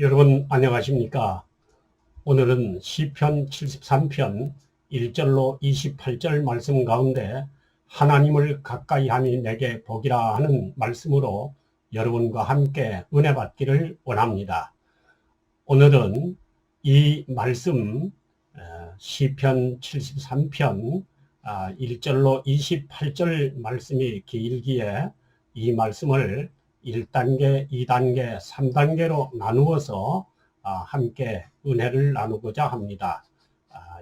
여러분 안녕하십니까? 오늘은 시편 73편 1절로 28절 말씀 가운데 하나님을 가까이 함이 내게 복이라 하는 말씀으로 여러분과 함께 은혜 받기를 원합니다. 오늘은 이 말씀 어, 시편 73편 1절로 28절 말씀이 길기에 이 말씀을 1단계, 2단계, 3단계로 나누어서 아, 함께 은혜를 나누고자 합니다.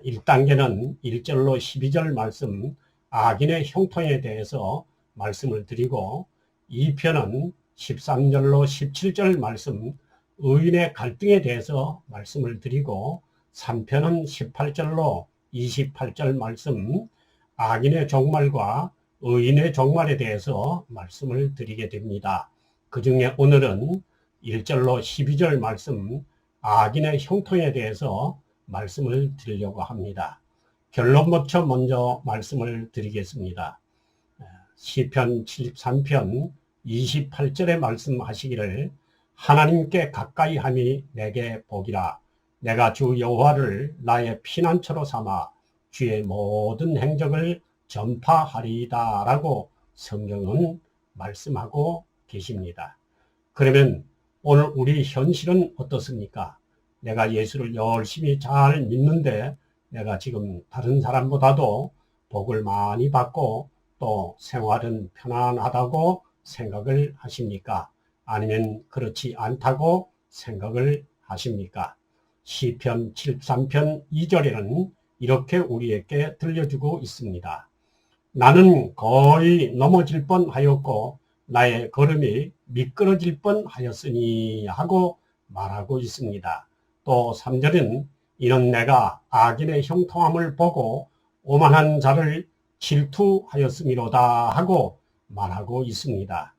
1단계는 1절로 12절 말씀 악인의 형통에 대해서 말씀을 드리고 2편은 13절로 17절 말씀 의인의 갈등에 대해서 말씀을 드리고 3편은 18절로 28절 말씀 악인의 종말과 의인의 종말에 대해서 말씀을 드리게 됩니다. 그 중에 오늘은 1절로 12절 말씀 악인의 형통에 대해서 말씀을 드리려고 합니다. 결론부터 먼저 말씀을 드리겠습니다. 시편 73편 28절에 말씀하시기를 하나님께 가까이 함이 내게 복이라 내가 주 여호와를 나의 피난처로 삼아 주의 모든 행적을 전파하리이다 라고 성경은 말씀하고 계십니다. 그러면 오늘 우리 현실은 어떻습니까? 내가 예수를 열심히 잘 믿는데 내가 지금 다른 사람보다도 복을 많이 받고 또 생활은 편안하다고 생각을 하십니까? 아니면 그렇지 않다고 생각을 하십니까? 시편 73편 2절에는 이렇게 우리에게 들려주고 있습니다. 나는 거의 넘어질 뻔 하였고 나의 걸음이 미끄러질 뻔 하였으니 하고 말하고 있습니다. 또 3절은 이는 내가 악인의 형통함을 보고 오만한 자를 질투하였음이로다 하고 말하고 있습니다.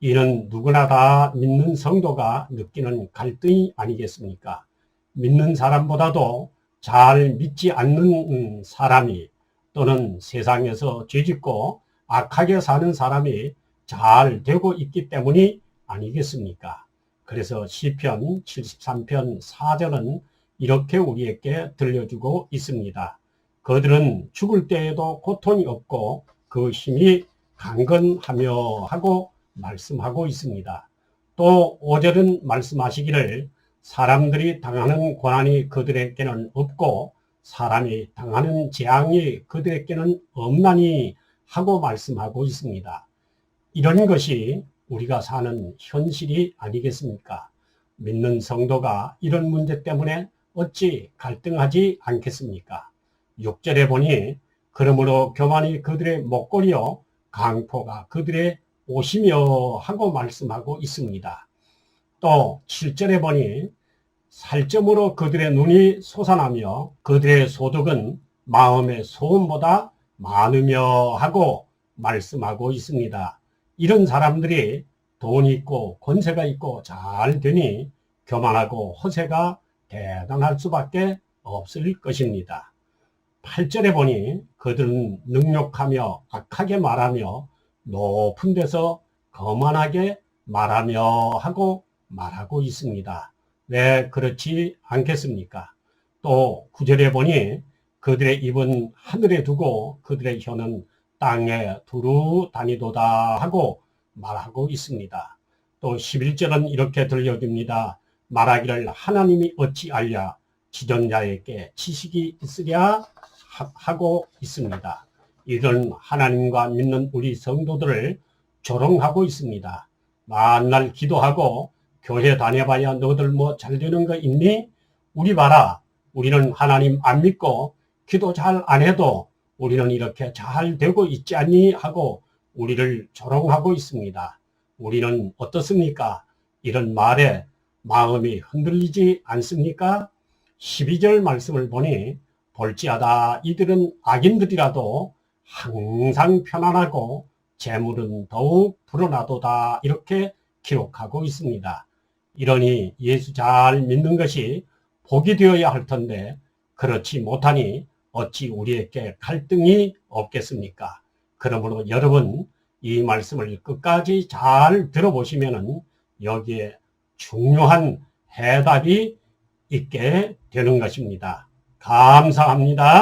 이는 누구나 다 믿는 성도가 느끼는 갈등이 아니겠습니까? 믿는 사람보다도 잘 믿지 않는 사람이 또는 세상에서 죄짓고 악하게 사는 사람이 잘 되고 있기 때문이 아니겠습니까? 그래서 시편 73편 4절은 이렇게 우리에게 들려주고 있습니다. 그들은 죽을 때에도 고통이 없고 그 힘이 강건하며 하고 말씀하고 있습니다. 또 5절은 말씀하시기를 사람들이 당하는 고난이 그들에게는 없고 사람이 당하는 재앙이 그들에게는 없나니 하고 말씀하고 있습니다. 이런 것이 우리가 사는 현실이 아니겠습니까? 믿는 성도가 이런 문제 때문에 어찌 갈등하지 않겠습니까? 6절에 보니 그러므로 교만이 그들의 목걸이요 강포가 그들의 옷이며 하고 말씀하고 있습니다. 또 7절에 보니 살점으로 그들의 눈이 솟아나며 그들의 소득은 마음의 소음보다 많으며 하고 말씀하고 있습니다. 이런 사람들이 돈이 있고 권세가 있고 잘 되니 교만하고 허세가 대단할 수밖에 없을 것입니다. 8절에 보니 그들은 능욕하며 악하게 말하며 높은 데서 거만하게 말하며 하고 말하고 있습니다. 왜 그렇지 않겠습니까? 또 구절에 보니 그들의 입은 하늘에 두고 그들의 혀는 땅에 두루 다니도다 하고 말하고 있습니다. 또 11절은 이렇게 들려줍니다. 말하기를 하나님이 어찌 알랴 지존자에게 지식이 있으랴 하고 있습니다. 이런 하나님과 믿는 우리 성도들을 조롱하고 있습니다. 만날 기도하고 교회 다녀봐야 너들 뭐 잘 되는 거 있니? 우리 봐라. 우리는 하나님 안 믿고 기도 잘 안 해도 우리는 이렇게 잘 되고 있지 않니? 하고 우리를 조롱하고 있습니다. 우리는 어떻습니까? 이런 말에 마음이 흔들리지 않습니까? 12절 말씀을 보니 볼지하다 이들은 악인들이라도 항상 편안하고 재물은 더욱 불어나도다 이렇게 기록하고 있습니다. 이러니 예수 잘 믿는 것이 복이 되어야 할 텐데 그렇지 못하니 어찌 우리에게 갈등이 없겠습니까? 그러므로 여러분 이 말씀을 끝까지 잘 들어보시면 여기에 중요한 해답이 있게 되는 것입니다. 감사합니다.